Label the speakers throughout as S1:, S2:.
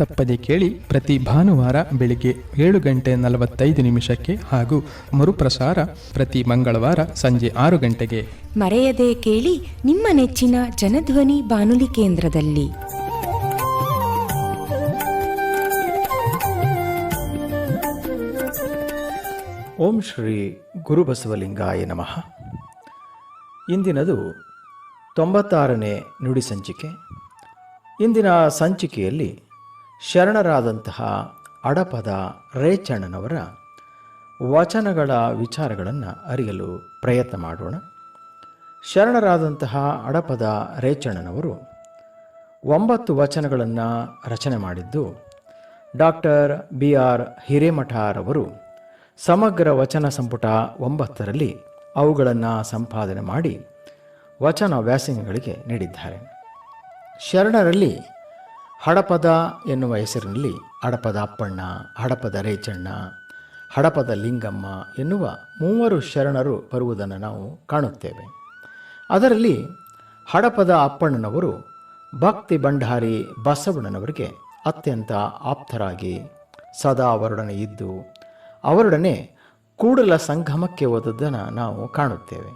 S1: ತಪ್ಪದೆ ಕೇಳಿ ಪ್ರತಿ ಭಾನುವಾರ ಬೆಳಿಗ್ಗೆ ಏಳು ಗಂಟೆ ನಲವತ್ತೈದು ನಿಮಿಷಕ್ಕೆ ಹಾಗೂ ಮರುಪ್ರಸಾರ ಪ್ರತಿ ಮಂಗಳವಾರ ಸಂಜೆ ಆರು ಗಂಟೆಗೆ.
S2: ಮರೆಯದೆ ಕೇಳಿ ನಿಮ್ಮ ನೆಚ್ಚಿನ ಜನಧ್ವನಿ ಬಾನುಲಿ ಕೇಂದ್ರದಲ್ಲಿ.
S3: ಓಂ ಶ್ರೀ ಗುರುಬಸವಲಿಂಗಾಯ ನಮಃ. ಇಂದಿನದು ತೊಂಬತ್ತಾರನೇ ನುಡಿ ಸಂಚಿಕೆ. ಇಂದಿನ ಸಂಚಿಕೆಯಲ್ಲಿ ಶರಣರಾದಂತಹ ಅಡಪದ ರೇಚಣ್ಣನವರ ವಚನಗಳ ವಿಚಾರಗಳನ್ನು ಅರಿಯಲು ಪ್ರಯತ್ನ ಮಾಡೋಣ. ಶರಣರಾದಂತಹ ಅಡಪದ ರೇಚಣ್ಣನವರು ಒಂಬತ್ತು ವಚನಗಳನ್ನು ರಚನೆ ಮಾಡಿದ್ದು, ಡಾಕ್ಟರ್ ಬಿ ಆರ್ ಹಿರೇಮಠರವರು ಸಮಗ್ರ ವಚನ ಸಂಪುಟ ಒಂಬತ್ತರಲ್ಲಿ ಅವುಗಳನ್ನು ಸಂಪಾದನೆ ಮಾಡಿ ವಚನ ವ್ಯಾಸಂಗಗಳಿಗೆ ನೀಡಿದ್ದಾರೆ. ಶರಣರಲ್ಲಿ ಹಡಪದ ಎನ್ನುವ ಹೆಸರಿನಲ್ಲಿ ಹಡಪದ ಅಪ್ಪಣ್ಣ, ಹಡಪದ ರೇಚಣ್ಣ, ಹಡಪದ ಲಿಂಗಮ್ಮ ಎನ್ನುವ ಮೂವರು ಶರಣರು ಬರುವುದನ್ನು ನಾವು ಕಾಣುತ್ತೇವೆ. ಅದರಲ್ಲಿ ಹಡಪದ ಅಪ್ಪಣ್ಣನವರು ಭಕ್ತಿ ಭಂಡಾರಿ ಬಸವಣ್ಣನವರಿಗೆ ಅತ್ಯಂತ ಆಪ್ತರಾಗಿ ಸದಾ ಅವರೊಡನೆ ಇದ್ದು, ಅವರೊಡನೆ ಕೂಡಲ ಸಂಗಮಕ್ಕೆ ಹೋದದ್ದನ್ನು ನಾವು ಕಾಣುತ್ತೇವೆ.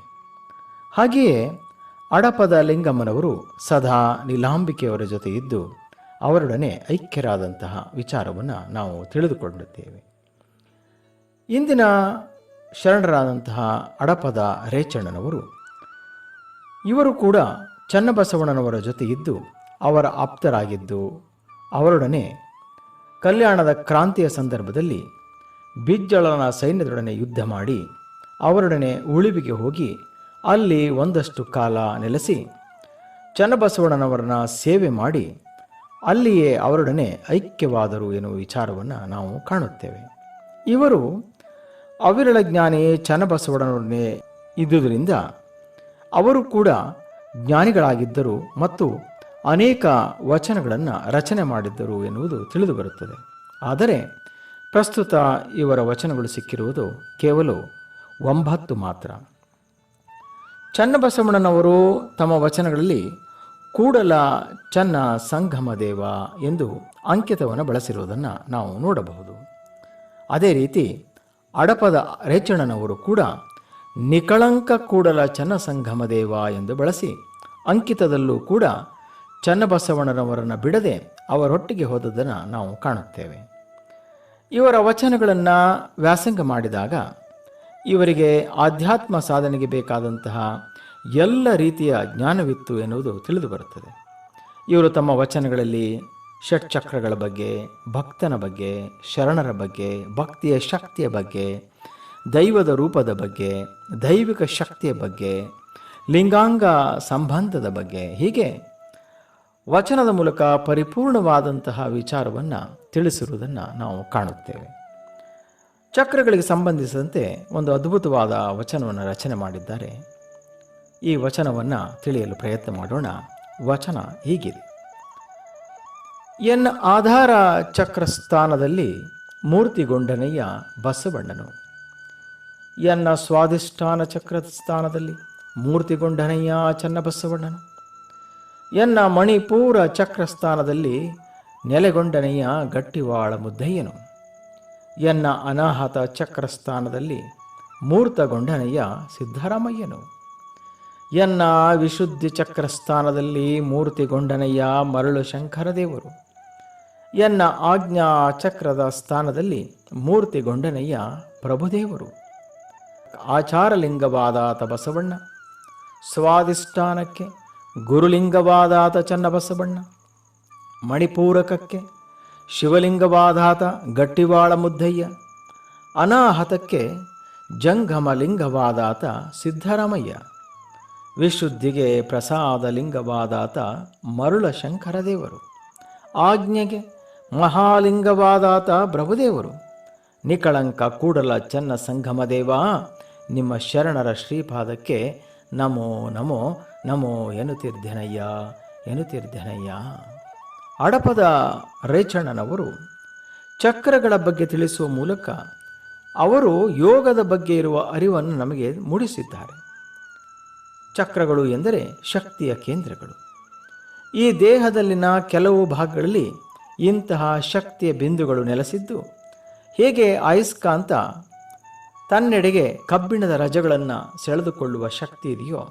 S3: ಹಾಗೆಯೇ ಅಡಪದ ಲಿಂಗಮ್ಮನವರು ಸದಾ ನೀಲಾಂಬಿಕೆಯವರ ಜೊತೆ ಇದ್ದು ಅವರೊಡನೆ ಐಕ್ಯರಾದಂತಹ ವಿಚಾರವನ್ನು ನಾವು ತಿಳಿದುಕೊಂಡಿದ್ದೇವೆ. ಇಂದಿನ ಶರಣರಾದಂತಹ ಅಡಪದ ರೇಚಣ್ಣನವರು, ಇವರು ಕೂಡ ಚನ್ನಬಸವಣ್ಣನವರ ಜೊತೆ ಇದ್ದು ಅವರ ಆಪ್ತರಾಗಿದ್ದು ಅವರೊಡನೆ ಕಲ್ಯಾಣದ ಕ್ರಾಂತಿಯ ಸಂದರ್ಭದಲ್ಲಿ ಬಿಜ್ಜಳನ ಸೈನ್ಯದೊಡನೆ ಯುದ್ಧ ಮಾಡಿ ಅವರೊಡನೆ ಉಳಿವಿಗೆ ಹೋಗಿ ಅಲ್ಲಿ ಒಂದಷ್ಟು ಕಾಲ ನೆಲೆಸಿ ಚನ್ನಬಸವಣ್ಣನವರನ್ನ ಸೇವೆ ಮಾಡಿ ಅಲ್ಲಿಯೇ ಅವರೊಡನೆ ಐಕ್ಯವಾದರು ಎನ್ನುವ ವಿಚಾರವನ್ನು ನಾವು ಕಾಣುತ್ತೇವೆ. ಇವರು ಅವಿರಳ ಜ್ಞಾನಿ ಚನ್ನಬಸವಣ್ಣನೊಡನೆ ಇದ್ದುದರಿಂದ ಅವರು ಕೂಡ ಜ್ಞಾನಿಗಳಾಗಿದ್ದರು ಮತ್ತು ಅನೇಕ ವಚನಗಳನ್ನು ರಚನೆ ಮಾಡಿದ್ದರು ಎನ್ನುವುದು ತಿಳಿದು ಬರುತ್ತದೆ ಆದರೆ ಪ್ರಸ್ತುತ ಇವರ ವಚನಗಳು ಸಿಕ್ಕಿರುವುದು ಕೇವಲ ಒಂಬತ್ತು ಮಾತ್ರ. ಚನ್ನಬಸವಣ್ಣನವರು ತಮ್ಮ ವಚನಗಳಲ್ಲಿ ಕೂಡಲ ಚನ್ನ ಸಂಗಮ ದೇವ ಎಂದು ಅಂಕಿತವನ್ನು ಬಳಸಿರುವುದನ್ನು ನಾವು ನೋಡಬಹುದು. ಅದೇ ರೀತಿ ಅಡಪದ ರೇಚಣ್ಣನವರು ಕೂಡ ನಿಕಳಂಕ ಕೂಡಲ ಚನ್ನ ಸಂಗಮ ದೇವ ಎಂದು ಬಳಸಿ ಅಂಕಿತದಲ್ಲೂ ಕೂಡ ಚನ್ನಬಸವಣ್ಣನವರನ್ನು ಬಿಡದೆ ಅವರೊಟ್ಟಿಗೆ ಹೋದದ್ದನ್ನು ನಾವು ಕಾಣುತ್ತೇವೆ. ಇವರ ವಚನಗಳನ್ನು ವ್ಯಾಸಂಗ ಮಾಡಿದಾಗ ಇವರಿಗೆ ಆಧ್ಯಾತ್ಮ ಸಾಧನೆಗೆ ಬೇಕಾದಂತಹ ಎಲ್ಲ ರೀತಿಯ ಜ್ಞಾನವಿತ್ತು ಎನ್ನುವುದು ತಿಳಿದು ಬರುತ್ತದೆ. ಇವರು ತಮ್ಮ ವಚನಗಳಲ್ಲಿ ಷಟ್ಚಕ್ರಗಳ ಬಗ್ಗೆ, ಭಕ್ತನ ಬಗ್ಗೆ, ಶರಣರ ಬಗ್ಗೆ, ಭಕ್ತಿಯ ಶಕ್ತಿಯ ಬಗ್ಗೆ, ದೈವದ ರೂಪದ ಬಗ್ಗೆ, ದೈವಿಕ ಶಕ್ತಿಯ ಬಗ್ಗೆ, ಲಿಂಗಾಂಗ ಸಂಬಂಧದ ಬಗ್ಗೆ, ಹೀಗೆ ವಚನದ ಮೂಲಕ ಪರಿಪೂರ್ಣವಾದಂತಹ ವಿಚಾರವನ್ನು ತಿಳಿಸಿರುವುದನ್ನು ನಾವು ಕಾಣುತ್ತೇವೆ. ಚಕ್ರಗಳಿಗೆ ಸಂಬಂಧಿಸಿದಂತೆ ಒಂದು ಅದ್ಭುತವಾದ ವಚನವನ್ನು ರಚನೆ ಮಾಡಿದ್ದಾರೆ. ಈ ವಚನವನ್ನು ತಿಳಿಯಲು ಪ್ರಯತ್ನ ಮಾಡೋಣ. ವಚನ ಹೀಗಿದೆ. ಎನ್ನ ಆಧಾರ ಚಕ್ರಸ್ಥಾನದಲ್ಲಿ ಮೂರ್ತಿಗೊಂಡನೆಯ ಬಸವಣ್ಣನು. ಎನ್ನ ಸ್ವಾಧಿಷ್ಠಾನ ಚಕ್ರ ಸ್ಥಾನದಲ್ಲಿ ಮೂರ್ತಿಗೊಂಡನಯ್ಯ ಚನ್ನಬಸವಣ್ಣನು ಎನ್ನ ಮಣಿಪೂರ ಚಕ್ರಸ್ಥಾನದಲ್ಲಿ ನೆಲೆಗೊಂಡನೆಯ ಗಟ್ಟಿವಾಳ ಮುದ್ದಯ್ಯನು. ಎನ್ನ ಅನಾಹತ ಚಕ್ರಸ್ಥಾನದಲ್ಲಿ ಮೂರ್ತಗೊಂಡನೆಯ ಸಿದ್ದರಾಮಯ್ಯನು. ಎನ್ನ ವಿಶುದ್ಧಿ ಚಕ್ರಸ್ಥಾನದಲ್ಲಿ ಮೂರ್ತಿಗೊಂಡನಯ್ಯ ಮರಳು ಶಂಕರದೇವರು. ಎನ್ನ ಆಜ್ಞಾ ಚಕ್ರದ ಸ್ಥಾನದಲ್ಲಿ ಮೂರ್ತಿಗೊಂಡನಯ್ಯ ಪ್ರಭುದೇವರು. ಆಚಾರಲಿಂಗವಾದಾತ ಬಸವಣ್ಣ. ಸ್ವಾಧಿಷ್ಠಾನಕ್ಕೆ ಗುರುಲಿಂಗವಾದಾತ ಚನ್ನಬಸವಣ್ಣ. ಮಣಿಪೂರಕಕ್ಕೆ ಶಿವಲಿಂಗವಾದಾತ ಗಟ್ಟಿವಾಳ ಮುದ್ದಯ್ಯ ಅನಾಹತಕ್ಕೆ ಜಂಗಮಲಿಂಗವಾದಾತ ಸಿದ್ದರಾಮಯ್ಯ. ವಿಶುದ್ಧಿಗೆ ಪ್ರಸಾದ ಲಿಂಗವಾದಾತ ಮರುಳ ಶಂಕರದೇವರು ಆಜ್ಞೆಗೆ ಮಹಾಲಿಂಗವಾದಾತ ಪ್ರಭುದೇವರು. ನಿಕಳಂಕ ಕೂಡಲ ಚನ್ನ ಸಂಗಮದೇವ, ನಿಮ್ಮ ಶರಣರ ಶ್ರೀಪಾದಕ್ಕೆ ನಮೋ ನಮೋ ನಮೋ ಎನುತಿರ್ಧನಯ್ಯ ಎನುತಿರ್ಧನಯ್ಯ ಅಡಪದ ರೇಚಣ್ಣನವರು ಚಕ್ರಗಳ ಬಗ್ಗೆ ತಿಳಿಸುವ ಮೂಲಕ ಅವರು ಯೋಗದ ಬಗ್ಗೆ ಇರುವ ಅರಿವನ್ನು ನಮಗೆ ಮೂಡಿಸಿದ್ದಾರೆ. ಚಕ್ರಗಳು ಎಂದರೆ ಶಕ್ತಿಯ ಕೇಂದ್ರಗಳು. ಈ ದೇಹದಲ್ಲಿನ ಕೆಲವು ಭಾಗಗಳಲ್ಲಿ ಇಂತಹ ಶಕ್ತಿಯ ಬಿಂದುಗಳು ನೆಲೆಸಿದ್ದು, ಹೇಗೆ ಅಯಸ್ಕಾಂತ ತನ್ನೆಡೆಗೆ ಕಬ್ಬಿಣದ ರಜಗಳನ್ನು ಸೆಳೆದುಕೊಳ್ಳುವ ಶಕ್ತಿ ಇದೆಯೋ,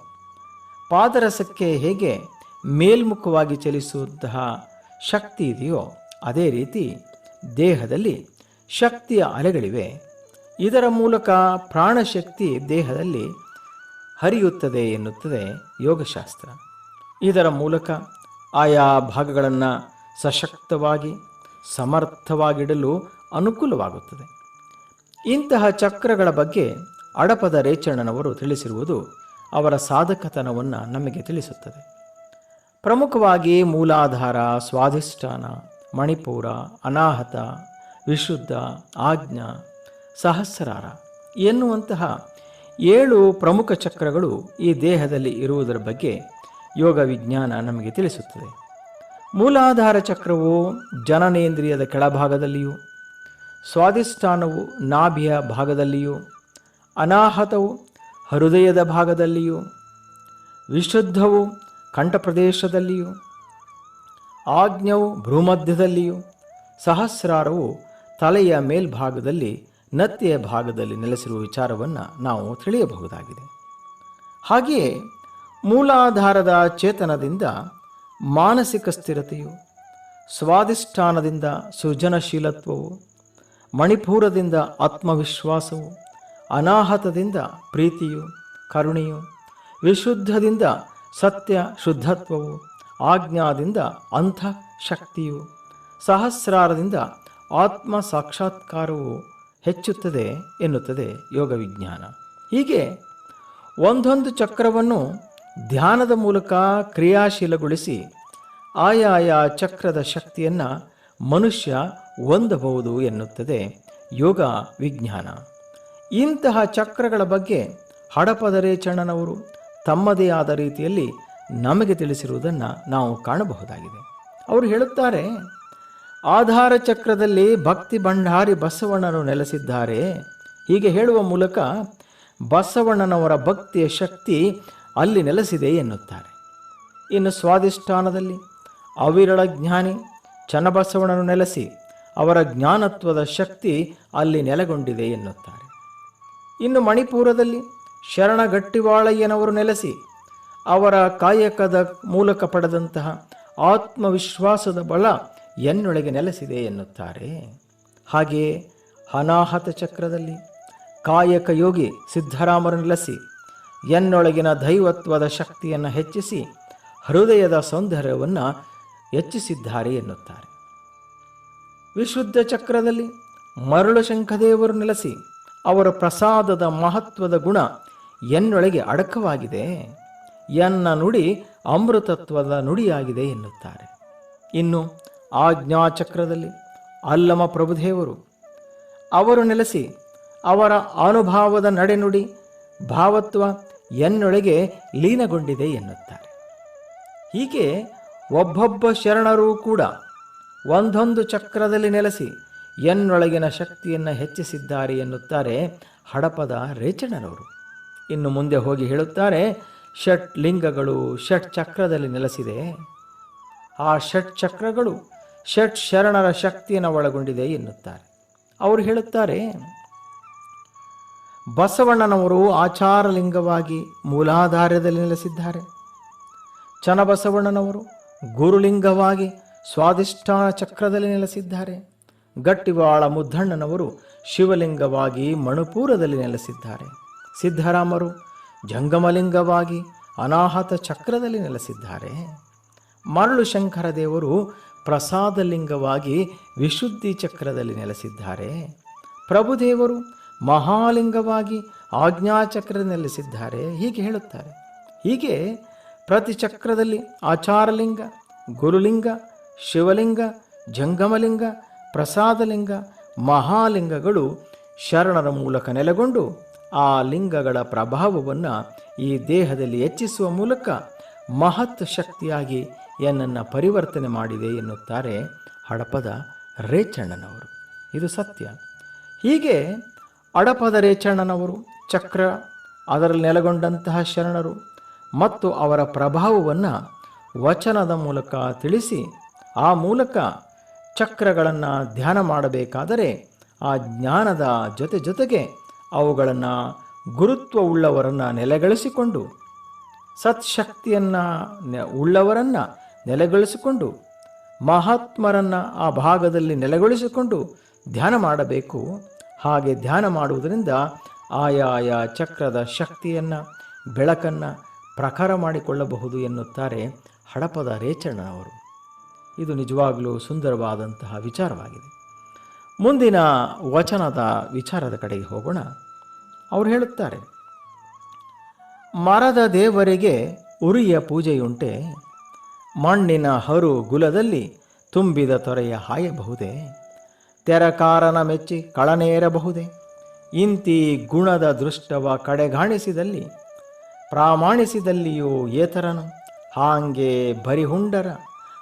S3: ಪಾದರಸಕ್ಕೆ ಹೇಗೆ ಮೇಲ್ಮುಖವಾಗಿ ಚಲಿಸುವಂತಹ ಶಕ್ತಿ ಇದೆಯೋ, ಅದೇ ರೀತಿ ದೇಹದಲ್ಲಿ ಶಕ್ತಿಯ ಅಲೆಗಳಿವೆ. ಇದರ ಮೂಲಕ ಪ್ರಾಣಶಕ್ತಿ ದೇಹದಲ್ಲಿ ಹರಿಯುತ್ತದೆ ಎನ್ನುತ್ತದೆ ಯೋಗಶಾಸ್ತ್ರ. ಇದರ ಮೂಲಕ ಆಯಾ ಭಾಗಗಳನ್ನು ಸಶಕ್ತವಾಗಿ, ಸಮರ್ಥವಾಗಿಡಲು ಅನುಕೂಲವಾಗುತ್ತದೆ. ಇಂತಹ ಚಕ್ರಗಳ ಬಗ್ಗೆ ಅಡಪದ ರೇಚಣ್ಣನವರು ತಿಳಿಸಿರುವುದು ಅವರ ಸಾಧಕತನವನ್ನು ನಮಗೆ ತಿಳಿಸುತ್ತದೆ. ಪ್ರಮುಖವಾಗಿ ಮೂಲಾಧಾರ, ಸ್ವಾಧಿಷ್ಠಾನ, ಮಣಿಪುರ, ಅನಾಹತ, ವಿಶುದ್ಧ, ಆಜ್ಞಾ, ಸಹಸ್ರಾರ ಎನ್ನುವಂತಹ ಏಳು ಪ್ರಮುಖ ಚಕ್ರಗಳು ಈ ದೇಹದಲ್ಲಿ ಇರುವುದರ ಬಗ್ಗೆ ಯೋಗ ವಿಜ್ಞಾನ ನಮಗೆ ತಿಳಿಸುತ್ತದೆ. ಮೂಲಾಧಾರ ಚಕ್ರವು ಜನನೇಂದ್ರಿಯದ ಕೆಳಭಾಗದಲ್ಲಿಯೂ, ಸ್ವಾಧಿಷ್ಠಾನವು ನಾಭಿಯ ಭಾಗದಲ್ಲಿಯೂ, ಅನಾಹತವು ಹೃದಯದ ಭಾಗದಲ್ಲಿಯೂ, ವಿಶುದ್ಧವು ಕಂಠಪ್ರದೇಶದಲ್ಲಿಯೂ, ಆಜ್ಞವು ಭ್ರೂಮಧ್ಯದಲ್ಲಿಯೂ, ಸಹಸ್ರಾರವು ತಲೆಯ ಮೇಲ್ಭಾಗದಲ್ಲಿ ನತ್ತೆಯ ಭಾಗದಲ್ಲಿ ನೆಲೆಸಿರುವ ವಿಚಾರವನ್ನು ನಾವು ತಿಳಿಯಬಹುದಾಗಿದೆ. ಹಾಗೆಯೇ ಮೂಲಾಧಾರದ ಚೇತನದಿಂದ ಮಾನಸಿಕ ಸ್ಥಿರತೆಯು, ಸ್ವಾಧಿಷ್ಠಾನದಿಂದ ಸೃಜನಶೀಲತ್ವವು, ಮಣಿಪೂರದಿಂದ ಆತ್ಮವಿಶ್ವಾಸವು, ಅನಾಹತದಿಂದ ಪ್ರೀತಿಯು, ಕರುಣೆಯು, ವಿಶುದ್ಧದಿಂದ ಸತ್ಯ ಶುದ್ಧತ್ವವು, ಆಜ್ಞಾದಿಂದ ಅಂಥ ಶಕ್ತಿಯು ಸಹಸ್ರಾರದಿಂದ ಆತ್ಮ ಸಾಕ್ಷಾತ್ಕಾರವು ಹೆಚ್ಚುತ್ತದೆ ಎನ್ನುತ್ತದೆ ಯೋಗ ವಿಜ್ಞಾನ ಹೀಗೆ ಒಂದೊಂದು ಚಕ್ರವನ್ನು ಧ್ಯಾನದ ಮೂಲಕ ಕ್ರಿಯಾಶೀಲಗೊಳಿಸಿ ಆಯಾಯ ಚಕ್ರದ ಶಕ್ತಿಯನ್ನು ಮನುಷ್ಯ ಹೊಂದಬಹುದು ಎನ್ನುತ್ತದೆ ಯೋಗ ವಿಜ್ಞಾನ ಇಂತಹ ಚಕ್ರಗಳ ಬಗ್ಗೆ ಹಡಪದರೆ ರೇಚಣ್ಣನವರು ತಮ್ಮದೇ ಆದ ರೀತಿಯಲ್ಲಿ ನಮಗೆ ತಿಳಿಸಿರುವುದನ್ನು ನಾವು ಕಾಣಬಹುದಾಗಿದೆ. ಅವರು ಹೇಳುತ್ತಾರೆ ಆಧಾರ ಚಕ್ರದಲ್ಲಿ ಭಕ್ತಿ ಭಂಡಾರಿ ಬಸವಣ್ಣನು ನೆಲೆಸಿದ್ದಾರೆ. ಹೀಗೆ ಹೇಳುವ ಮೂಲಕ ಬಸವಣ್ಣನವರ ಭಕ್ತಿಯ ಶಕ್ತಿ ಅಲ್ಲಿ ನೆಲೆಸಿದೆ ಎನ್ನುತ್ತಾರೆ. ಇನ್ನು ಸ್ವಾಧಿಷ್ಠಾನದಲ್ಲಿ ಅವಿರಳ ಜ್ಞಾನಿ ಚನ್ನಬಸವಣ್ಣನು ನೆಲೆಸಿ ಅವರ ಜ್ಞಾನತ್ವದ ಶಕ್ತಿ ಅಲ್ಲಿ ನೆಲೆಗೊಂಡಿದೆ ಎನ್ನುತ್ತಾರೆ. ಇನ್ನು ಮಣಿಪುರದಲ್ಲಿ ಶರಣಗಟ್ಟಿವಾಳಯ್ಯನವರು ನೆಲೆಸಿ ಅವರ ಕಾಯಕದ ಮೂಲಕ ಪಡೆದಂತಹ ಆತ್ಮವಿಶ್ವಾಸದ ಬಲ ಎನ್ನೊಳಗೆ ನೆಲೆಸಿದೆ ಎನ್ನುತ್ತಾರೆ. ಹಾಗೆಯೇ ಅನಾಹತ ಚಕ್ರದಲ್ಲಿ ಕಾಯಕ ಯೋಗಿ ಸಿದ್ಧರಾಮರು ನೆಲೆಸಿ ಎನ್ನೊಳಗಿನ ದೈವತ್ವದ ಶಕ್ತಿಯನ್ನು ಹೆಚ್ಚಿಸಿ ಹೃದಯದ ಸೌಂದರ್ಯವನ್ನು ಹೆಚ್ಚಿಸಿದ್ದಾರೆ ಎನ್ನುತ್ತಾರೆ. ವಿಶುದ್ಧ ಚಕ್ರದಲ್ಲಿ ಮರಳು ಶಂಖದೇವರು ನೆಲೆಸಿ ಅವರ ಪ್ರಸಾದದ ಮಹತ್ವದ ಗುಣ ಎನ್ನೊಳಗೆ ಅಡಕವಾಗಿದೆ. ಎನ್ನ ನುಡಿ ಅಮೃತತ್ವದ ನುಡಿಯಾಗಿದೆ ಎನ್ನುತ್ತಾರೆ. ಇನ್ನು ಆಜ್ಞಾಚಕ್ರದಲ್ಲಿ ಅಲ್ಲಮ ಪ್ರಭುದೇವರು. ಅವರು ನೆಲೆಸಿ ಅವರ ಅನುಭಾವದ ನಡೆನುಡಿ ಭಾವತ್ವ ಎನ್ನೊಳಗೆ ಲೀನಗೊಂಡಿದೆ ಎನ್ನುತ್ತಾರೆ. ಹೀಗೆ ಒಬ್ಬೊಬ್ಬ ಶರಣರೂ ಕೂಡ ಒಂದೊಂದು ಚಕ್ರದಲ್ಲಿ ನೆಲೆಸಿ ಎನ್ನೊಳಗಿನ ಶಕ್ತಿಯನ್ನು ಹೆಚ್ಚಿಸಿದ್ದಾರೆ ಎನ್ನುತ್ತಾರೆ ಹಡಪದ ರೇಚಣ್ಣನವರು ಇನ್ನು ಮುಂದೆ ಹೋಗಿ ಹೇಳುತ್ತಾರೆ ಷಟ್ ಲಿಂಗಗಳು ಷಟ್ ಚಕ್ರದಲ್ಲಿ ನೆಲೆಸಿದೆ. ಆ ಷಟ್ ಚಕ್ರಗಳು ಷಟ್ ಶರಣರ ಶಕ್ತಿಯನ್ನು ಒಳಗೊಂಡಿದೆ ಎನ್ನುತ್ತಾರೆ. ಅವರು ಹೇಳುತ್ತಾರೆ, ಬಸವಣ್ಣನವರು ಆಚಾರಲಿಂಗವಾಗಿ ಮೂಲಾಧಾರದಲ್ಲಿ ನೆಲೆಸಿದ್ದಾರೆ. ಚನ್ನಬಸವಣ್ಣನವರು ಗುರುಲಿಂಗವಾಗಿ ಸ್ವಾಧಿಷ್ಠಾನ ಚಕ್ರದಲ್ಲಿ ನೆಲೆಸಿದ್ದಾರೆ. ಗಟ್ಟಿವಾಳ ಮುದ್ದಣ್ಣನವರು ಶಿವಲಿಂಗವಾಗಿ ಮಣಿಪುರದಲ್ಲಿ ನೆಲೆಸಿದ್ದಾರೆ. ಸಿದ್ದರಾಮರು ಜಂಗಮಲಿಂಗವಾಗಿ ಅನಾಹತ ಚಕ್ರದಲ್ಲಿ ನೆಲೆಸಿದ್ದಾರೆ. ಮರಳು ಶಂಕರ ದೇವರು ಪ್ರಸಾದಲಿಂಗವಾಗಿ ವಿಶುದ್ಧಿ ಚಕ್ರದಲ್ಲಿ ನೆಲೆಸಿದ್ದಾರೆ. ಪ್ರಭುದೇವರು ಮಹಾಲಿಂಗವಾಗಿ ಆಜ್ಞಾಚಕ್ರದಲ್ಲಿ ನೆಲೆಸಿದ್ದಾರೆ. ಹೀಗೆ ಹೇಳುತ್ತಾರೆ. ಹೀಗೆ ಪ್ರತಿ ಚಕ್ರದಲ್ಲಿ ಆಚಾರಲಿಂಗ, ಗುರುಲಿಂಗ, ಶಿವಲಿಂಗ, ಜಂಗಮಲಿಂಗ, ಪ್ರಸಾದಲಿಂಗ, ಮಹಾಲಿಂಗಗಳು ಶರಣರ ಮೂಲಕ ನೆಲೆಗೊಂಡು ಆ ಲಿಂಗಗಳ ಪ್ರಭಾವವನ್ನು ಈ ದೇಹದಲ್ಲಿ ಹೆಚ್ಚಿಸುವ ಮೂಲಕ ಮಹತ್ ಶಕ್ತಿಯಾಗಿ ಏನನ್ನು ಪರಿವರ್ತನೆ ಮಾಡಿದೆ ಎನ್ನುತ್ತಾರೆ ಹಡಪದ ರೇಚಣ್ಣನವರು. ಇದು ಸತ್ಯ. ಹೀಗೆ ಅಡಪದ ರೇಚಣ್ಣನವರು ಚಕ್ರ, ಅದರಲ್ಲಿ ನೆಲೆಗೊಂಡಂತಹ ಶರಣರು ಮತ್ತು ಅವರ ಪ್ರಭಾವವನ್ನು ವಚನದ ಮೂಲಕ ತಿಳಿಸಿ ಆ ಮೂಲಕ ಚಕ್ರಗಳನ್ನು ಧ್ಯಾನ ಮಾಡಬೇಕಾದರೆ ಆ ಜ್ಞಾನದ ಜೊತೆ ಜೊತೆಗೆ ಅವುಗಳನ್ನು ಗುರುತ್ವವುಳ್ಳವರನ್ನು ನೆಲೆಗಳಿಸಿಕೊಂಡು ಸತ್ಶಕ್ತಿಯನ್ನು ಉಳ್ಳವರನ್ನು ನೆಲೆಗೊಳಿಸಿಕೊಂಡು, ಮಹಾತ್ಮರನ್ನು ಆ ಭಾಗದಲ್ಲಿ ನೆಲೆಗೊಳಿಸಿಕೊಂಡು ಧ್ಯಾನ ಮಾಡಬೇಕು. ಹಾಗೆ ಧ್ಯಾನ ಮಾಡುವುದರಿಂದ ಆಯಾಯ ಚಕ್ರದ ಶಕ್ತಿಯನ್ನು, ಬೆಳಕನ್ನು ಪ್ರಖರ ಮಾಡಿಕೊಳ್ಳಬಹುದು ಎನ್ನುತ್ತಾರೆ ಹಡಪದ ರೇಚಣ್ಣನವರು ಇದು ನಿಜವಾಗಲೂ ಸುಂದರವಾದಂತಹ ವಿಚಾರವಾಗಿದೆ. ಮುಂದಿನ ವಚನದ ವಿಚಾರದ ಕಡೆಗೆ ಹೋಗೋಣ. ಅವರು ಹೇಳುತ್ತಾರೆ, ಮರದ ದೇವರಿಗೆ ಉರಿಯ ಪೂಜೆಯುಂಟೆ ಮಣ್ಣಿನ ಹರು ಗುಲದಲ್ಲಿ ತುಂಬಿದ ತೊರೆಯ ಹಾಯಬಹುದೇ? ತೆರಕಾರನ ಮೆಚ್ಚಿ ಕಳನೇರಬಹುದೇ? ಇಂತಿ ಗುಣದ ದೃಷ್ಟವ ಕಡೆಗಾಣಿಸಿದಲ್ಲಿ, ಪ್ರಾಮಾಣಿಸಿದಲ್ಲಿಯೂ ಏತರನು? ಹಾಂಗೆ ಬರಿಹುಂಡರ,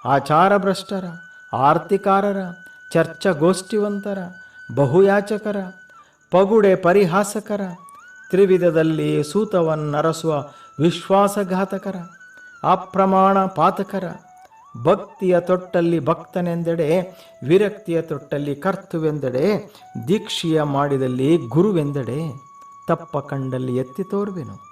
S3: ಆಚಾರಭ್ರಷ್ಟರ, ಆರ್ತಿಕಾರರ, ಚರ್ಚಗೋಷ್ಠಿವಂತರ, ಬಹುಯಾಚಕರ, ಪಗುಡೆ ಪರಿಹಾಸಕರ, ತ್ರಿವಿಧದಲ್ಲಿ ಸೂತವನ್ನರಸುವ ವಿಶ್ವಾಸಘಾತಕರ ಅಪ್ರಮಾಣ ಪಾತಕರ. ಭಕ್ತಿಯ ತೊಟ್ಟಲ್ಲಿ ಭಕ್ತನೆಂದೆಡೆ, ವಿರಕ್ತಿಯ ತೊಟ್ಟಲ್ಲಿ ಕರ್ತುವೆಂದೆಡೆ, ದೀಕ್ಷೆಯ ಮಾಡಿದಲ್ಲಿ ಗುರುವೆಂದೆಡೆ, ತಪ್ಪ ಕಂಡಲ್ಲಿ ಎತ್ತಿ ತೋರುವೆನು.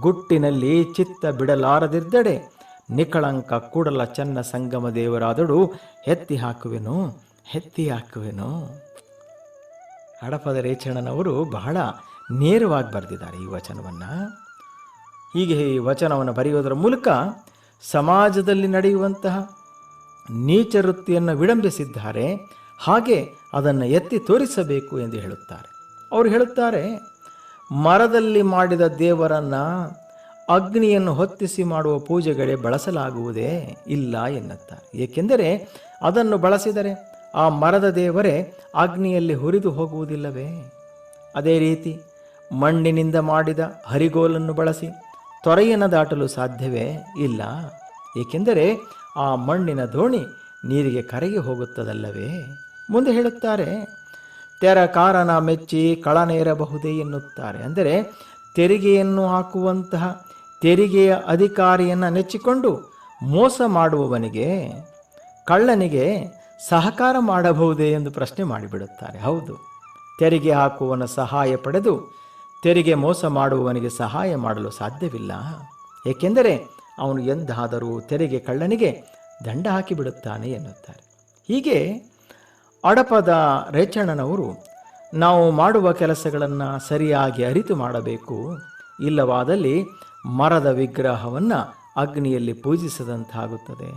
S3: ಗುಟ್ಟಿನಲ್ಲಿ ಚಿತ್ತ ಬಿಡಲಾರದಿದ್ದಡೆ, ನಿಕಳಂಕ ಕೂಡಲ ಚನ್ನ ಸಂಗಮ ದೇವರಾದಡು ಎತ್ತಿ ಹಾಕುವೆನು ಎತ್ತಿ ಹಾಕುವೆನು. ಹಡಪದ ರೇಚಣ್ಣನವರು ಬಹಳ ನೇರವಾಗಿ ಬರೆದಿದ್ದಾರೆ ಈ ವಚನವನ್ನು. ಹೀಗೆ ಈ ವಚನವನ್ನು ಬರೆಯುವುದರ ಮೂಲಕ ಸಮಾಜದಲ್ಲಿ ನಡೆಯುವಂತಹ ನೀಚ ವೃತ್ತಿಯನ್ನು ವಿಡಂಬಿಸಿದ್ದಾರೆ ಹಾಗೆ ಅದನ್ನು ಎತ್ತಿ ತೋರಿಸಬೇಕು ಎಂದು ಹೇಳುತ್ತಾರೆ. ಅವರು ಹೇಳುತ್ತಾರೆ, ಮರದಲ್ಲಿ ಮಾಡಿದ ದೇವರನ್ನು ಅಗ್ನಿಯನ್ನು ಹೊತ್ತಿಸಿ ಮಾಡುವ ಪೂಜೆಗಳೇ ಬಳಸಲಾಗುವುದೇ ಇಲ್ಲ ಎನ್ನುತ್ತಾರೆ. ಏಕೆಂದರೆ ಅದನ್ನು ಬಳಸಿದರೆ ಆ ಮರದ ದೇವರೇ ಅಗ್ನಿಯಲ್ಲಿ ಹುರಿದು ಹೋಗುವುದಿಲ್ಲವೇ? ಅದೇ ರೀತಿ ಮಣ್ಣಿನಿಂದ ಮಾಡಿದ ಹರಿಗೋಲನ್ನು ಬಳಸಿ ತೊರೆಯನ್ನು ದಾಟಲು ಸಾಧ್ಯವೇ ಇಲ್ಲ. ಏಕೆಂದರೆ ಆ ಮಣ್ಣಿನ ದೋಣಿ ನೀರಿಗೆ ಕರಗಿ ಹೋಗುತ್ತದಲ್ಲವೇ? ಮುಂದೆ ಹೇಳುತ್ತಾರೆ, ತೆರಕಾರನ ಮೆಚ್ಚಿ ಕಳನೇರಬಹುದೇ ಎನ್ನುತ್ತಾರೆ. ಅಂದರೆ ತೆರಿಗೆಯನ್ನು ಹಾಕುವಂತಹ ತೆರಿಗೆಯ ಅಧಿಕಾರಿಯನ್ನು ನೆಚ್ಚಿಕೊಂಡು ಮೋಸ ಮಾಡುವವನಿಗೆ ಕಳ್ಳನಿಗೆ ಸಹಕಾರ ಮಾಡಬಹುದೇ ಎಂದು ಪ್ರಶ್ನೆ ಮಾಡಿಬಿಡುತ್ತಾರೆ. ಹೌದು, ತೆರಿಗೆ ಹಾಕುವನ ಸಹಾಯ ಪಡೆದು ತೆರಿಗೆ ಮೋಸ ಮಾಡುವವನಿಗೆ ಸಹಾಯ ಮಾಡಲು ಸಾಧ್ಯವಿಲ್ಲ. ಏಕೆಂದರೆ ಅವನು ಎಂದಾದರೂ ತೆರಿಗೆ ಕಳ್ಳನಿಗೆ ದಂಡ ಹಾಕಿಬಿಡುತ್ತಾನೆ ಎನ್ನುತ್ತಾರೆ. ಹೀಗೆ ಅಡಪದ ರೇಚಣ್ಣನವರು ನಾವು ಮಾಡುವ ಕೆಲಸಗಳನ್ನು ಸರಿಯಾಗಿ ಅರಿತು ಮಾಡಬೇಕು. ಇಲ್ಲವಾದಲ್ಲಿ ಮರದ ವಿಗ್ರಹವನ್ನು ಅಗ್ನಿಯಲ್ಲಿ ಪೂಜಿಸದಂತಾಗುತ್ತದೆ.